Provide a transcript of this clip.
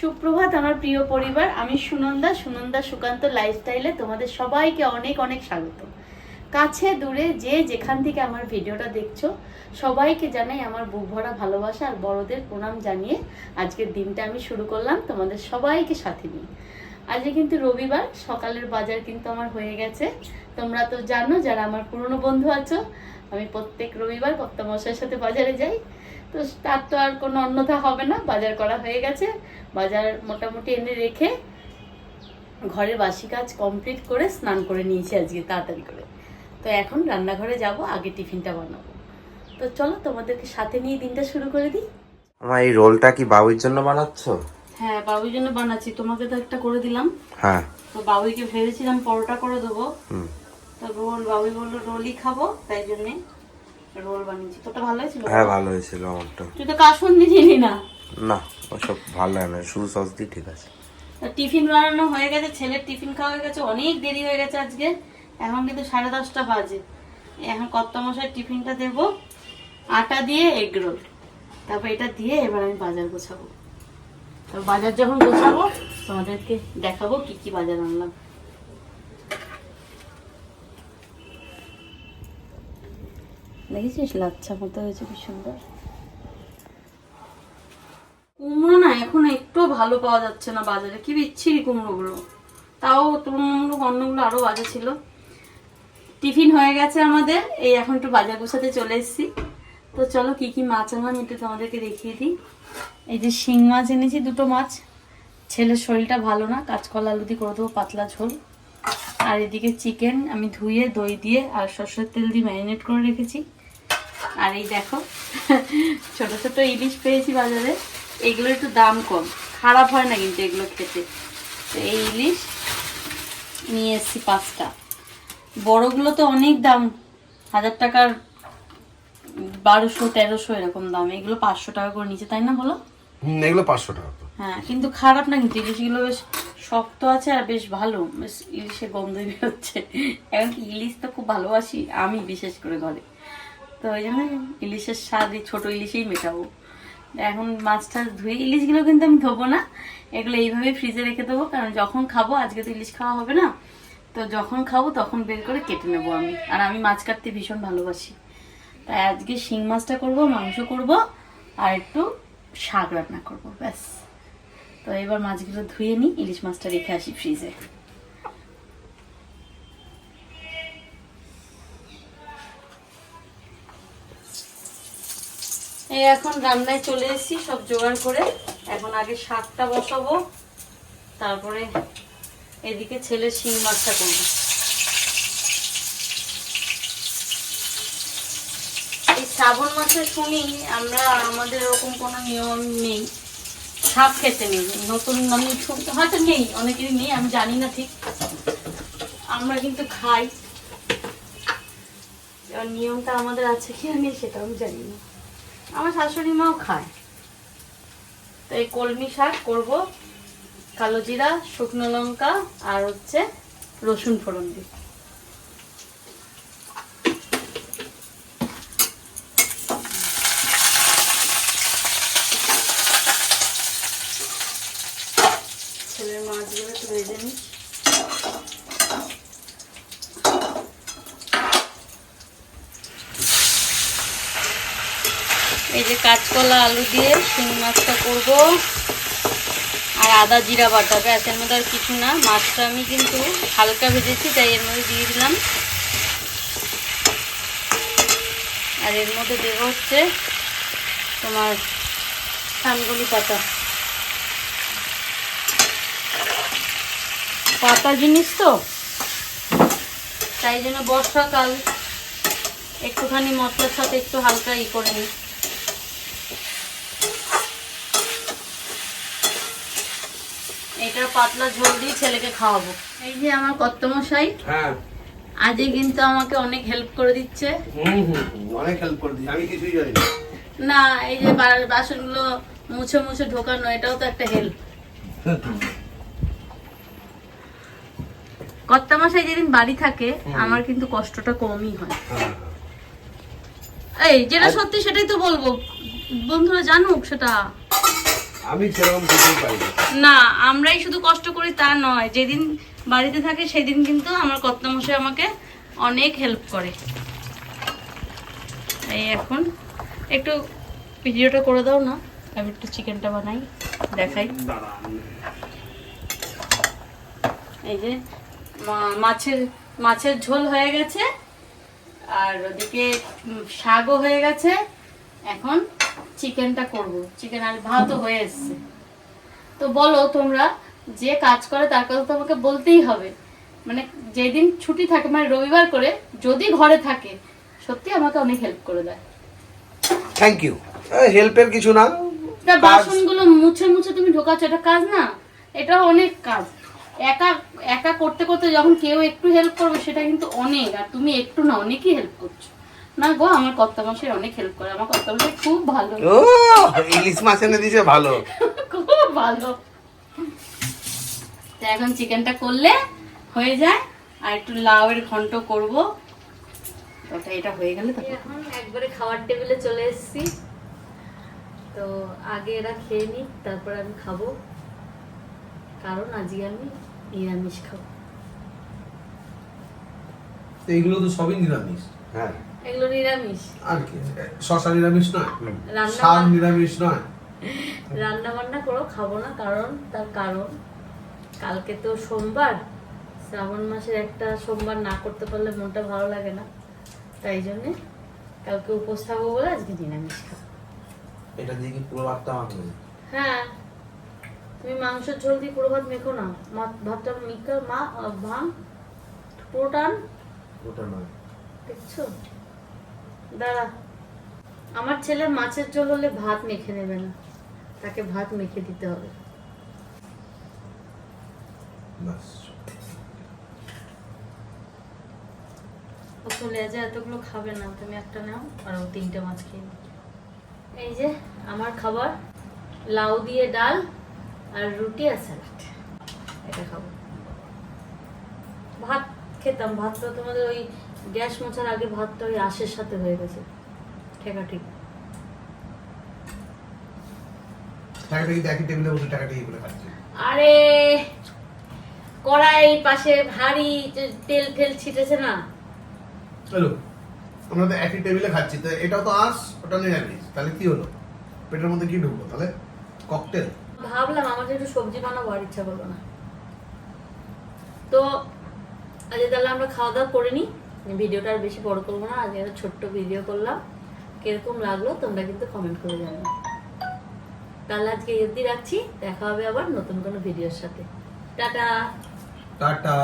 সুপ্রভাত আমার প্রিয় পরিবার, আমি সুনন্দা সুনন্দা সুকান্ত লাইফস্টাইলে তোমাদের সবাইকে অনেক অনেক স্বাগত। কাছে, দূরে, যে যেখান থেকে আমার ভিডিওটা দেখছ, সবাইকে জানাই আমার বুক ভরা ভালোবাসা আর বড়দের প্রণাম জানিয়ে আজকের দিনটা আমি শুরু করলাম তোমাদের সবাইকে সাথে নিয়ে। আজকে কিন্তু রবিবার, সকালের বাজার কিন্তু আমার হয়ে গেছে। তোমরা তো জানো যারা আমার পুরনো বন্ধু আছো, আমি প্রত্যেক রবিবার কর্তামশাইয়ের সাথে বাজারে যাই। তো তার তো আর কোনো অন্যথা হবে না বাজার করা হয়ে গেছে। বাজার মোটামুটি এনে রেখে ঘরের বাসি কাজ কমপ্লিট করে স্নান করে নিয়েছি আজকে তাড়াতাড়ি করে। তো এখন রান্নাঘরে যাব আগে টিফিনটা বানাবো। তো চলো তোমাদেরকে সাথে নিয়ে দিনটা শুরু করে দিই। আমার এই রোলটা কি বাবুর জন্য বানাচ্ছ? হ্যাঁ বাবুর জন্য বানাচ্ছি। তোমাকে তো একটা করে দিলাম। হ্যাঁ। তো বাবুইকে ভেবেছিলাম পরোটা করে দেবো। তো রোল বাবুই বলল রোলই খাব তাই জন্যে রোল বানিয়েছি। তোটা ভালো হয়েছিল? হ্যাঁ ভালো হয়েছিল আমারটা। তুই তো কাসুন্দি চিনি না? না ওসব ভালো লাগে না শুধু সস দিয়ে ঠিক আছে। টিফিন বানানো হয়ে গেছে ছেলের টিফিন খাওয়া হয়ে গেছে অনেক দেরি হয়ে গেছে আজকে। এখন কিন্তু সাড়ে দশটা বাজে। এখন কত মশাই টিফিনটা দেব আটা দিয়ে এগ রোল তারপর এটা দিয়ে এবার আমি বাজার গোছাবো। তো বাজার যখন গোছাবো তোমাদেরকে দেখাবো কি কি বাজার আনলাম। দেখেছিস লাচ্ছা মতো হয়েছে, কি সুন্দর। কুমড়ো না, এখন একটু ভালো পাওয়া যাচ্ছে না বাজারে। কি বিচ্ছিরি কুমড়োগুলো। তাও তুলনামূলক অন্যগুলো আরও বাজে ছিল। টিফিন হয়ে গেছে আমাদের। এই এখন একটু বাজার গোছাতে চলে এসেছি। তো চলো, কি কি মাছ আনলাম একটু তোমাদেরকে দেখিয়ে দিই। এই যে শিং মাছ এনেছি, দুটো মাছ। ছেলের শরীরটা ভালো না, কাঁচকলা আলু দিয়ে করে দেবো পাতলা ঝোল। আর এদিকে চিকেন আমি ধুয়ে, দই দিয়ে আর সর্ষের তেল দিয়ে ম্যারিনেট করে রেখেছি। আর এই দেখো ছোট ছোট ইলিশ পেয়েছি বাজারে এগুলো একটু দাম কম। খারাপ হয় না কিন্তু এগুলো খেতে। তো এই ইলিশ নিয়ে এসেছি পাঁচটা। বড়গুলো তো অনেক দাম হাজার টাকার বারোশো তেরোশো এরকম দাম। এগুলো পাঁচশো টাকা করে নিচে তাই না বলো? এগুলো পাঁচশো টাকা হ্যাঁ কিন্তু খারাপ না কিন্তু ইলিশগুলো বেশ শক্ত আছে আর বেশ ভালো। বেশ ইলিশের গন্ধই বেরোচ্ছে। এখন ইলিশ তো খুব ভালোবাসি আমি বিশেষ করে ঘরে। তো ওই জন্য ইলিশের স্বাদ এই ছোটো ইলিশেই মেটাবো। এখন মাছটা ধুয়ে ইলিশগুলো কিন্তু আমি ধোবো না, এগুলো এইভাবে ফ্রিজে রেখে দেবো, কারণ যখন খাব, আজকে তো ইলিশ খাওয়া হবে না, তো যখন খাব তখন বের করে কেটে নেব আমি। আর আমি মাছ কাটতে ভীষণ ভালোবাসি। তাই আজকে শিং মাছটা করব, মাংস করব, আর একটু শাক রান্না করব, ব্যাস। তো এবার মাছগুলো ধুয়ে নিই, ইলিশ মাছটা রেখে আসি ফ্রিজে। এই এখন রান্নায় চলে এসেছি, সব জোগাড় করে। এখন আগে শাকটা বসাবো। তারপরে এদিকে ছেলে শিং মাছটা করব। এই শ্রাবণ মাসে শুনি আমরা, আমাদের ওরকম কোনো নিয়ম নেই। শাক খেতে নেই। নতুন আমি শুনতে হয়তো নেই, অনেকেরই নেই, আমি জানি না ঠিক। আমরা কিন্তু খাই। নিয়মটা আমাদের আছে কি নেই সেটা আমি জানি না। আমার শাশুড়ি মাও খায়। তো এই কলমি শাক করব, কালো জিরা, শুকনো লঙ্কা, আর হচ্ছে রসুন ফোড়ন দিয়ে ছেলের মাছগুলো একটু ভেজে নিই এই যে কাঁচকলা, আলু দিয়ে শিং মাছটা করব। আর আদা, জিরা, বাটা, ব্যাস, এর মধ্যে আর কিছু না। মাছটা আমি কিন্তু হালকা ভেজেছি, তাই এর মধ্যে দিয়ে দিলাম। আর এর মধ্যে দেবো হচ্ছে তোমার থানগুলি পাতা। পাতা জিনিস তো? তাই জন্য বর্ষাকাল একটুখানি মশলার সাথে একটু হালকা ই করে নিই। এটার পাতলা ঝোল দিয়ে ছেলেকে খাওয়াবো। এই যে আমার কর্তমশাই হ্যাঁ। আজকে কিন্তু আমাকে অনেক হেল্প করে দিচ্ছে। হুম হুম অনেক হেল্প করে দিই আমি কিছুই জানি না। না এই যে বাসনগুলো মুছে মুছে ঢোকানো এটাও তো একটা হেল্প কর্তামশাই যেদিন বাড়ি থাকে আমার কিন্তু কষ্টটা কমই হয় হ্যাঁ। এই যেটা সত্যি সেটাই তো বলব। বন্ধুরা জানুক সেটা। আমি সেরকম কিছুই পাই না, আমরাই শুধু কষ্ট করি তা নয়। যেদিন বাড়িতে থাকে, সেদিন কিন্তু আমার কর্তামশাই আমাকে অনেক হেল্প করে। এই এখন একটু ভিডিওটা করে দাও না, আমি একটু চিকেনটা বানাই, দেখাই। এই যে মাছের মাছের ঝোল হয়ে গেছে, আর ওদিকে শাকও হয়ে গেছে। এখন চিকেনটা করব। চিকেন আর ভাতও হয়ে এসছে। তো বলো তোমরা যে কাজ করে তার কথা তো আমাকে বলতেই হবে। মানে যেদিন ছুটি থাকে মানে রবিবার করে যদি ঘরে থাকে সত্যি আমাকে অনেক হেল্প করে দেয়। থ্যাংক ইউ হেল্পের কিছু না। তা বাসনগুলো মুছে মুছে তুমি ঢোকাচ্ছ এটা কাজ না? এটা অনেক কাজ। একা একা করতে করতে যখন কেউ একটু হেল্প করবে সেটা কিন্তু অনেক। আর তুমি একটু না অনেকই হেল্প করছ। না গো আমার কর্তা মাসের অনেক হেল্প করে। আমার কর্তা মাসের খুব ভালো। ও ইলিশ মাছ এনে দিয়েছে ভালো। খুব ভালো। তো এখন চিকেনটা করলে হয়ে যায় আর একটু লাউয়ের ঘন্ট করব। ওটা এটা হয়ে গেলে তো এখন একবারে খাওয়ার টেবিলে চলে এসেছি। তো আগে এরা খেয়ে নিক তারপর আমি খাব। কারণ আজকে আমি নিরামিষ খাব। এইগুলো তো সবই নিরামিষ। হ্যাঁ। এগুলো নিরামিষ। আর কি? শশা নিরামিষ নয় শাক নিরামিষ নয়। রান্না বান্না করেও খাব না কারণ তার কারণ কালকে তো সোমবার শ্রাবণ মাসের একটা সোমবার না করতে পারলে মনটা ভালো লাগে না। তাই জন্যে কালকে উপোস থাকব বলে আজকে নিরামিষ খাব। এটা দিয়ে কি পুরো ভাতটা মাখবে? হ্যাঁ। তুমি মাংসের ঝোল দিয়ে পুরো ভাত মেখো না। মা- ভাতটা মিকা মা ভাঙ পুরোটা আন। ওটা নয়। দেখছ দাঁড়া। আমার ছেলে মাছের ঝোল হলে ভাত মেখে নেবে না। তাকে ভাত মেখে দিতে হবে। বাস। ও চলে যায় এতগুলো খাবে না। তুমি একটা নাও আর ও তিনটে মাছ খেয়ে। এই যে আমার খাবার লাউ দিয়ে ডাল আর রুটি আর স্যালাড। এটা খাব। ভাত খেতাম ভাতটা তোমাদের ওই গ্যাস মোছার আগে ভাতটা ওই আশের সাথে হয়ে গেছে। ঠেকা ঠিক। আরে কড়াই পাশে ভারী তেল ফেল ছিটেছে না। চলো আমরা তো একই টেবিলে খাচ্ছি তো এটাও তো আস ওটা নিরামিষ তাহলে কি হলো? পেটের মধ্যে কি ঢুকলো তাহলে? ককটেল ভাবলাম আমাকে একটু সবজি বানাবো আর ইচ্ছা করল না। তো আজকে তাহলে আমরা খাওয়া দাওয়া করে নিই। ভিডিওটা আর বেশি বড় করব না, আজকে একটা ছোট্ট ভিডিও করলাম। কীরকম লাগল তোমরা কিন্তু কমেন্ট করে জানো তাহলে আজকে এদি রাখছি, দেখা হবে আবার নতুন কোনো ভিডিওর সাথে। টাটা! টাটা!